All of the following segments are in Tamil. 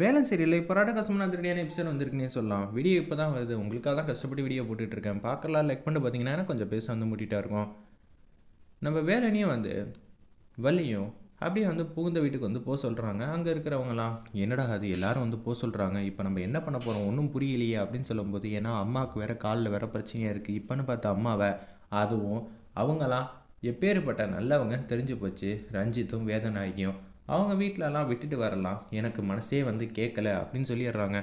வேலை சரியில்லை. இப்போ கஷ்டமான திருடியான எபிசோட் வந்திருக்குன்னே சொல்லலாம். வீடியோ இப்போ தான் வருது. உங்களுக்காக தான் கஷ்டப்பட்டு வீடியோ போட்டுட்டு இருக்கேன் பார்க்கலாம். லைக் பண்ணிட்டு பார்த்தீங்கன்னா கொஞ்சம் பேச வந்து மூட்டிகிட்டா இருக்கும். நம்ம வேலைனையும் வந்து வள்ளியும் அப்படியே வந்து புகுந்த வீட்டுக்கு வந்து போக சொல்கிறாங்க அங்கே இருக்கிறவங்களாம் என்னடா அது? எல்லாரும் வந்து போக சொல்கிறாங்க இப்போ நம்ம என்ன பண்ண போகிறோம் ஒன்றும் புரியலையே அப்படின்னு சொல்லும்போது ஏன்னா அம்மாவுக்கு வேறு காலில் வேறு பிரச்சனையாக இருக்குது இப்போன்னு பார்த்த அம்மாவை அதுவும் அவங்களாம் எப்பேற்பட்ட நல்லவங்கன்னு தெரிஞ்சு போச்சு. ரஞ்சித்தும் வேதநாயகியும். அவங்க வீட்டிலலாம் விட்டுட்டு வரலாம். எனக்கு மனசே வந்து கேட்கல அப்படின்னு சொல்லிடுறாங்க.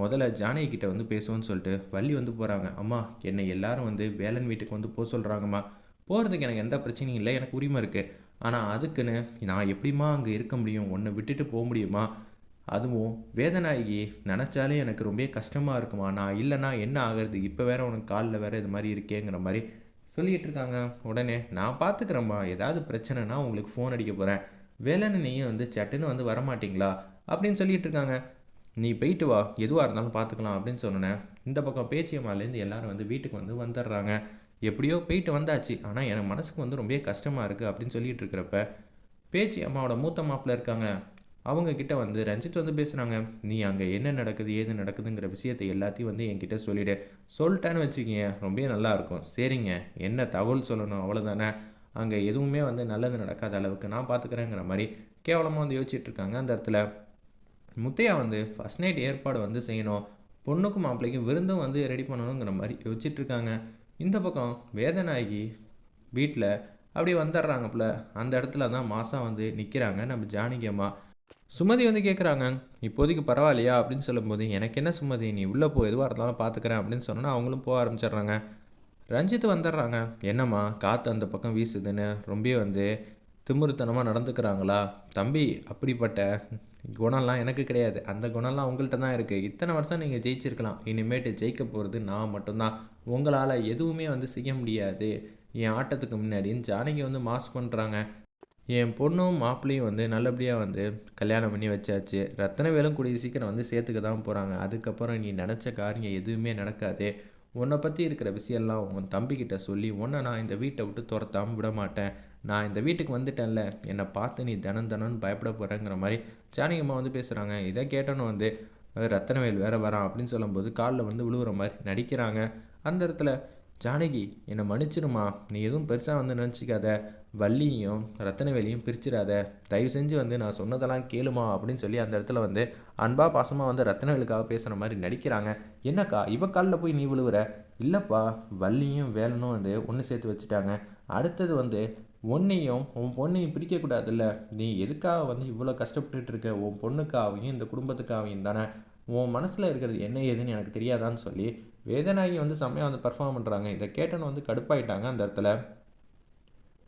முதல்ல ஜானகி கிட்ட வந்து பேசுவோன்னு சொல்லிட்டு வள்ளி வந்து போகிறாங்க அம்மா என்னை எல்லாரும் வந்து வேலன் வீட்டுக்கு வந்து போக சொல்கிறாங்கம்மா போகிறதுக்கு எனக்கு எந்த பிரச்சனையும் இல்லை எனக்கு உரிமை இருக்குது ஆனால் அதுக்குன்னு நான் எப்படிம்மா அங்கே இருக்க முடியும்? உன்னை விட்டுட்டு போக முடியுமா? அதுவும் வேதநாயகி நினச்சாலே எனக்கு ரொம்ப கஷ்டமாக இருக்குமா? நான் இல்லைன்னா என்ன ஆகிறது? இப்போ வேற உனக்கு காலில் வேற இது மாதிரி இருக்கேங்கிற மாதிரி சொல்லிகிட்டு இருக்காங்க. உடனே நான் பார்த்துக்கிறேம்மா ஏதாவது பிரச்சனைனா உங்களுக்கு ஃபோன் அடிக்க போகிறேன் வேலைன்னு வந்து சட்டுன்னு வந்து வரமாட்டிங்களா? அப்படின்னு சொல்லிட்டு இருக்காங்க. நீ போயிட்டு வா. எதுவாக இருந்தாலும் பார்த்துக்கலாம் அப்படின்னு சொன்னேன் இந்த பக்கம் பேச்சியம்மாலேருந்து எல்லாரும் வந்து வீட்டுக்கு வந்து வந்துடுறாங்க. எப்படியோ போயிட்டு வந்தாச்சு. ஆனால் எனக்கு மனசுக்கு வந்து ரொம்ப கஷ்டமாக இருக்குது அப்படின்னு சொல்லிட்டு இருக்கிறப்ப பேச்சி அம்மாவோட மூத்த மாப்பிள்ள இருக்காங்க. அவங்கக்கிட்ட வந்து ரஞ்சித் வந்து பேசுகிறாங்க நீ அங்கே என்ன நடக்குது ஏது நடக்குதுங்கிற விஷயத்தை எல்லாத்தையும் வந்து என்கிட்ட சொல்லிவிடு சொல்லிட்டேன்னு வச்சுக்கிங்க ரொம்ப நல்லாயிருக்கும் சரிங்க. என்ன தகவல் சொல்லணும்? அவ்வளோதானே அங்கே எதுவுமே வந்து நல்லது நடக்காத அளவுக்கு நான் பார்த்துக்கிறேங்கிற மாதிரி கேவலமாக வந்து யோசிச்சுட்டு இருக்காங்க. அந்த இடத்துல முத்தையா வந்து ஃபஸ்ட் நைட் ஏற்பாடு வந்து செய்யணும். பொண்ணுக்கும் மாப்பிள்ளைக்கும் விருந்தும் வந்து ரெடி பண்ணணுங்கிற மாதிரி யோசிச்சிட்டிருக்காங்க இந்த பக்கம் வேதநாயகி வீட்டில் அப்படி வந்துடுறாங்கப்புல அந்த இடத்துல தான் மாதம் வந்து நிற்கிறாங்க நம்ம ஜானகி அம்மா. சுமதி வந்து கேட்குறாங்க இப்போதைக்கு பரவாயில்லையா? அப்படின்னு சொல்லும்போது எனக்கு என்ன சுமதி? நீ உள்ளே போ. எதுவாக இருந்தாலும் பார்த்துக்கிறேன் அப்படின்னு சொன்னால் அவங்களும் போக ஆரம்பிச்சிடுறாங்க. ரஞ்சித் வந்துடுறாங்க. என்னம்மா காற்று அந்த பக்கம் வீசுதுன்னு ரொம்ப வந்து திமிருத்தனமாக நடந்துக்கிறாங்களா? தம்பி அப்படிப்பட்ட குணம்லாம் எனக்கு கிடையாது. அந்த குணம்லாம் உங்கள்கிட்ட தான் இருக்குது இத்தனை வருஷம் நீங்கள் ஜெயிச்சிருக்கலாம். இனிமேட்டு ஜெயிக்க போகிறது நான் மட்டும்தான். உங்களால் எதுவுமே வந்து செய்ய முடியாது. என் ஆட்டத்துக்கு முன்னாடின்னு ஜானகி வந்து மாஸ் பண்ணுறாங்க என் பொண்ணும் மாப்பிள்ளையும் வந்து நல்லபடியாக வந்து கல்யாணம் பண்ணி வச்சாச்சு. ரத்தனவேலும் கூடிய சீக்கிரம் வந்து சேர்த்துக்க தான் போகிறாங்க அதுக்கப்புறம் நீ நினச்ச காரியம் எதுவுமே நடக்காது. உன்னை பற்றி இருக்கிற விஷயம்லாம் உன் தம்பிக்கிட்ட சொல்லி உன்னை நான் இந்த வீட்டை விட்டு துரத்தாமல் விட மாட்டேன். நான் இந்த வீட்டுக்கு வந்துட்டேன்ல. என்னை பார்த்து நீ தினம் தினம்னு பயப்பட போகிறேங்கிற மாதிரி ஜானகியம்மா வந்து பேசுகிறாங்க இதை கேட்டோன்னு வந்து ரத்தனவேல் வேற வரான் அப்படின்னு சொல்லும்போது காலில் வந்து விழுவுற மாதிரி நடிக்கிறாங்க. அந்த இடத்துல ஜானகி என்னை மன்னிச்சிருமா நீ எதுவும் பெருசாக வந்து நினச்சிக்காத. வள்ளியும் ரத்தனவேலியும் பிரிச்சிடாத. தயவு செஞ்சு வந்து நான் சொன்னதெல்லாம் கேளுமா அப்படின்னு சொல்லி அந்த இடத்துல வந்து அன்பா பாசமாக வந்து ரத்தனவேலுக்காக பேசுகிற மாதிரி நடிக்கிறாங்க. என்னக்கா இவ காலில் போய் நீ விழுவுற? இல்லைப்பா வள்ளியும் வேலனும் வந்து ஒன்று சேர்த்து வச்சுட்டாங்க. அடுத்தது வந்து உன்னையும் உன் பொண்ணையும் பிரிக்கக்கூடாதுல்ல. நீ எதுக்காக வந்து இவ்வளோ கஷ்டப்பட்டுட்டு இருக்க உன் பொண்ணுக்காகவும் இந்த குடும்பத்துக்காகவும் தானே? உன் மனசில் இருக்கிறது என்ன ஏதுன்னு எனக்கு தெரியாதான்னு சொல்லி வேதநாயகி வந்து செம்மையாக வந்து பர்ஃபார்ம் பண்ணுறாங்க இதை கேட்டோன்னு வந்து கடுப்பாயிட்டாங்க அந்த இடத்துல.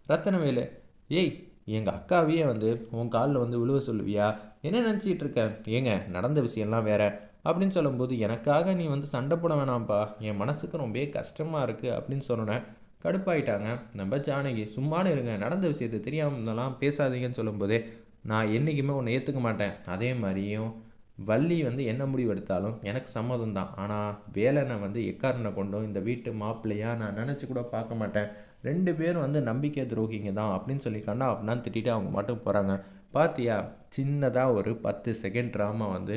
ரத்தனவேலு ஏய் எங்கள் அக்காவையே வந்து உன் காலில் வந்து விழுவ சொல்லுவியா? என்ன நினச்சிட்டு இருக்க? ஏங்க நடந்த விஷயம்லாம் வேற. அப்படின்னு சொல்லும்போது எனக்காக நீ வந்து சண்டை போட வேணாம்ப்பா. என் மனசுக்கு ரொம்ப கஷ்டமாக இருக்குது அப்படின்னு சொன்னேன் கடுப்பாயிட்டாங்க. நம்ம ஜானகி சும்மானு இருங்க. நடந்த விஷயத்தை தெரியாமலாம் பேசாதீங்கன்னு சொல்லும்போதே நான் என்றைக்குமே உன்னை ஏற்றுக்க மாட்டேன். அதே மாதிரியும் வள்ளி வந்து என்ன முடிவு எடுத்தாலும் எனக்கு சம்மதம் தான் ஆனால் வேலனை வந்து எக்காரனை கொண்டும் இந்த வீட்டு மாப்பிள்ளையாக நான் நினச்சி கூட பார்க்க மாட்டேன். ரெண்டு பேரும் வந்து நம்பிக்கை துரோகிங்க தான் அப்படின்னு சொல்லி கண்ணா அப்படின்னு திட்டிட்டு அவங்க மட்டும் போகிறாங்க பார்த்தியா சின்னதாக ஒரு பத்து செகண்ட் ட்ராமா வந்து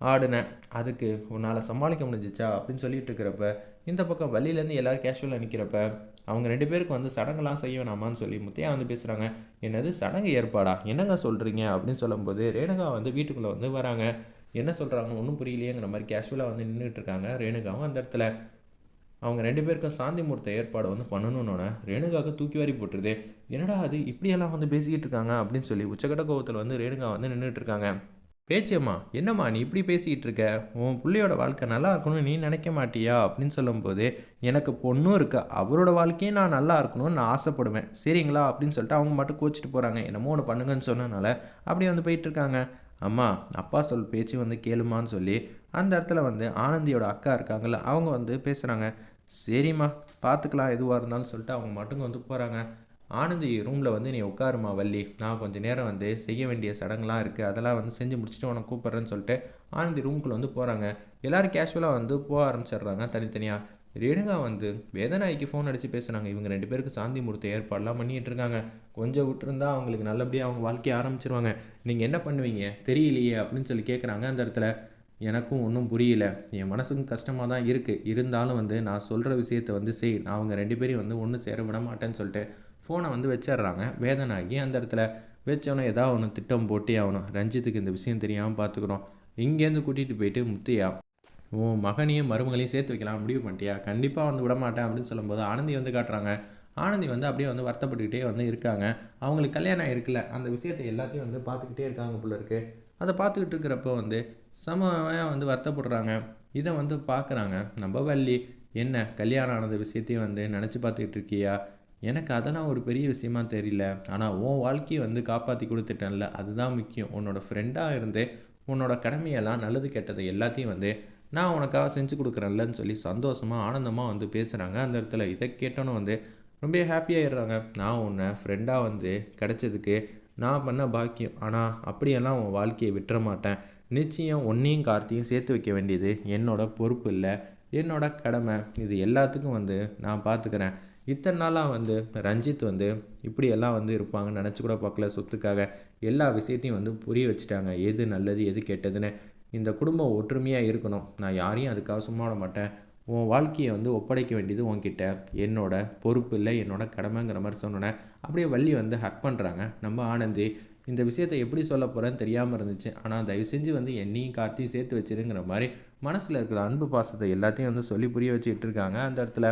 ஆடினேன். அதுக்கு உன்னால் சமாளிக்க முடிஞ்சிச்சா? அப்படின்னு சொல்லிட்டு இருக்கிறப்ப இந்த பக்கம் வழியிலேருந்து எல்லோரும் கேஷுவலாக நிற்கிறப்ப அவங்க ரெண்டு பேருக்கு வந்து சடங்கெல்லாம் செய்ய வேணாமான்னு சொல்லி முத்தையா வந்து பேசுகிறாங்க என்னது சடங்கு ஏற்பாடா? என்னங்க சொல்கிறீங்க அப்படின்னு சொல்லும்போது ரேணுகா வந்து வீட்டுக்குள்ளே வந்து வராங்க. என்ன சொல்கிறாங்க ஒன்றும் புரியலையேங்கிற மாதிரி கேஷுவலாக வந்து நின்றுட்டு இருக்காங்க ரேணுகாவும் அந்த இடத்துல. அவங்க ரெண்டு பேருக்கும் சாந்தி முகூர்த்த ஏற்பாடு வந்து பண்ணணுன்னொன்னே ரேணுகாவுக்கு தூக்கி வாரி போட்டுருது. என்னடா அது இப்படியெல்லாம் வந்து பேசிக்கிட்டு இருக்காங்க அப்படின்னு சொல்லி உச்சக்கட்ட கோவத்தில் வந்து ரேணுகா வந்து நின்றுட்டு இருக்காங்க. பேச்சியம்மா என்னம்மா நீ இப்படி பேசிக்கிட்டு இருக்க உன் பிள்ளையோட வாழ்க்கை நல்லா இருக்கணும்னு நீ நினைக்க மாட்டியா? அப்படின்னு சொல்லும்போது எனக்கு பொண்ணும் இருக்கு. அவரோட வாழ்க்கையும் நான் நல்லா இருக்கணும்னு நான் ஆசைப்படுவேன். சரிங்களா? அப்படின்னு சொல்லிட்டு அவங்க மட்டும் கோச்சிட்டு போகிறாங்க என்னமோ ஒன்று பண்ணுங்கன்னு சொன்னனால அப்படியே வந்து போயிட்டு இருக்காங்க அம்மா அப்பா சொல் பேச்சு வந்து கேளுமான்னு சொல்லி அந்த இடத்துல வந்து ஆனந்தியோட அக்கா இருக்காங்கள்ல அவங்க வந்து பேசுகிறாங்க சரிம்மா பார்த்துக்கலாம் எதுவாக இருந்தாலும் சொல்லிட்டு அவங்க மட்டும் வந்து போகிறாங்க ஆனந்தி ரூமில் வந்து நீ உட்காருமா வள்ளி. நான் கொஞ்சம் நேரம் வந்து செய்ய வேண்டிய சடங்குலாம் இருக்குது அதெல்லாம் வந்து செஞ்சு முடிச்சுட்டு உனக்கு கூப்பிட்றேன்னு சொல்லிட்டு ஆனந்தி ரூமுக்குள்ளே வந்து போகிறாங்க எல்லோரும் கேஷுவலாக வந்து போக ஆரம்பிச்சிடுறாங்க தனித்தனியாக ரேணுகா வந்து வேதநாய்க்கு ஃபோன் அடித்து பேசுகிறாங்க இவங்க ரெண்டு பேருக்கு சாந்தி முகூர்த்த ஏற்பாடெலாம் பண்ணிகிட்டு இருக்காங்க. கொஞ்சம் விட்டுருந்தா அவங்களுக்கு நல்லபடியாக அவங்க வாழ்க்கையை ஆரம்பிச்சிருவாங்க. நீங்கள் என்ன பண்ணுவீங்க? தெரியலையே அப்படின்னு சொல்லி கேட்குறாங்க அந்த இடத்துல. எனக்கும் ஒன்றும் புரியல. என் மனசுக்கும் கஷ்டமாக தான் இருக்குது இருந்தாலும் வந்து நான் சொல்கிற விஷயத்த வந்து செய். நான் அவங்க ரெண்டு பேரையும் வந்து ஒன்று சேர விட மாட்டேன்னு சொல்லிட்டு ஃபோனை வந்து வச்சிடுறாங்க. வேதனாகி அந்த இடத்துல வச்சவனே ஏதாவது ஒன்று திட்டம் போட்டே ஆகணும். ரஞ்சித்துக்கு இந்த விஷயம் தெரியாமல் பார்த்துக்குறோம் இங்கேருந்து கூட்டிகிட்டு போயிட்டு முத்தையா? உன் மகனையும் மருமகளையும் சேர்த்து வைக்கலாம். முடிவு பண்ணிட்டியா? கண்டிப்பாக வந்து விட மாட்டேன் அப்படின்னு சொல்லும்போது ஆனந்தி வந்து காட்டுறாங்க. ஆனந்தி வந்து அப்படியே வந்து வருத்தப்பட்டுக்கிட்டே வந்து இருக்காங்க. அவங்களுக்கு கல்யாணம் இருக்குல்ல அந்த விஷயத்தை எல்லாத்தையும் வந்து பார்த்துக்கிட்டே இருக்காங்க போல இருக்கு. அதை பார்த்துக்கிட்டு இருக்கிறப்போ வந்து சமமாக வந்து வருத்தப்படுறாங்க. இதை வந்து பார்க்குறாங்க நம்ம வள்ளி என்ன கல்யாணம் ஆனது விஷயத்தையும் வந்து நினச்சி பார்த்துக்கிட்டு இருக்கியா? எனக்கு அதெல்லாம் ஒரு பெரிய விஷயமா தெரியல. ஆனால் உன் வாழ்க்கையை வந்து காப்பாற்றி கொடுத்துட்டேன்ல. அதுதான் முக்கியம். உன்னோட ஃப்ரெண்டாக இருந்து உன்னோட கடமையெல்லாம் நல்லது கெட்டது எல்லாத்தையும் வந்து நான் உனக்காக செஞ்சு கொடுக்குறேன்லன்னு சொல்லி சந்தோஷமாக ஆனந்தமாக வந்து பேசுகிறாங்க அந்த இடத்துல இதை கேட்டோன்னு வந்து ரொம்ப ஹாப்பியாகிடுறாங்க நான் உன்னை ஃப்ரெண்டாக வந்து கிடைச்சதுக்கு நான் பண்ண பாக்கியம். ஆனால் அப்படியெல்லாம் உன் வாழ்க்கையை விட்டுற மாட்டேன். நிச்சயம் ஒன்றையும் கார்த்தையும் சேர்த்து வைக்க வேண்டியது என்னோட பொறுப்பு இல்லை. என்னோட கடமை. இது எல்லாத்துக்கும் வந்து நான் பார்த்துக்கிறேன் இத்தனை நாளாக வந்து ரஞ்சித் வந்து இப்படியெல்லாம் வந்து இருப்பாங்கன்னு நினச்சி கூட பார்க்கல. சொத்துக்காக எல்லா விஷயத்தையும் வந்து புரிய வச்சுட்டாங்க. எது நல்லது எது கெட்டதுன்னு. இந்த குடும்பம் ஒற்றுமையாக இருக்கணும். நான் யாரையும் அதுக்காக சும்மா விட மாட்டேன். உன் வாழ்க்கையை வந்து ஒப்படைக்க வேண்டியது உன்கிட்ட. என்னோட பொறுப்பு இல்லை என்னோட கடமைங்கிற மாதிரி சொன்னோன்னே அப்படியே வள்ளி வந்து ஹக் பண்ணுறாங்க நம்ம ஆனந்தி இந்த விஷயத்தை எப்படி சொல்ல போகிறேன்னு தெரியாமல் இருந்துச்சு. ஆனால் தயவு செஞ்சு வந்து என்னையும் கார்த்தையும் சேர்த்து வச்சிருங்கிற மாதிரி மனசில் இருக்கிற அன்பு பாசத்தை எல்லாத்தையும் வந்து சொல்லி புரிய வச்சுக்கிட்டு இருக்காங்க அந்த இடத்துல.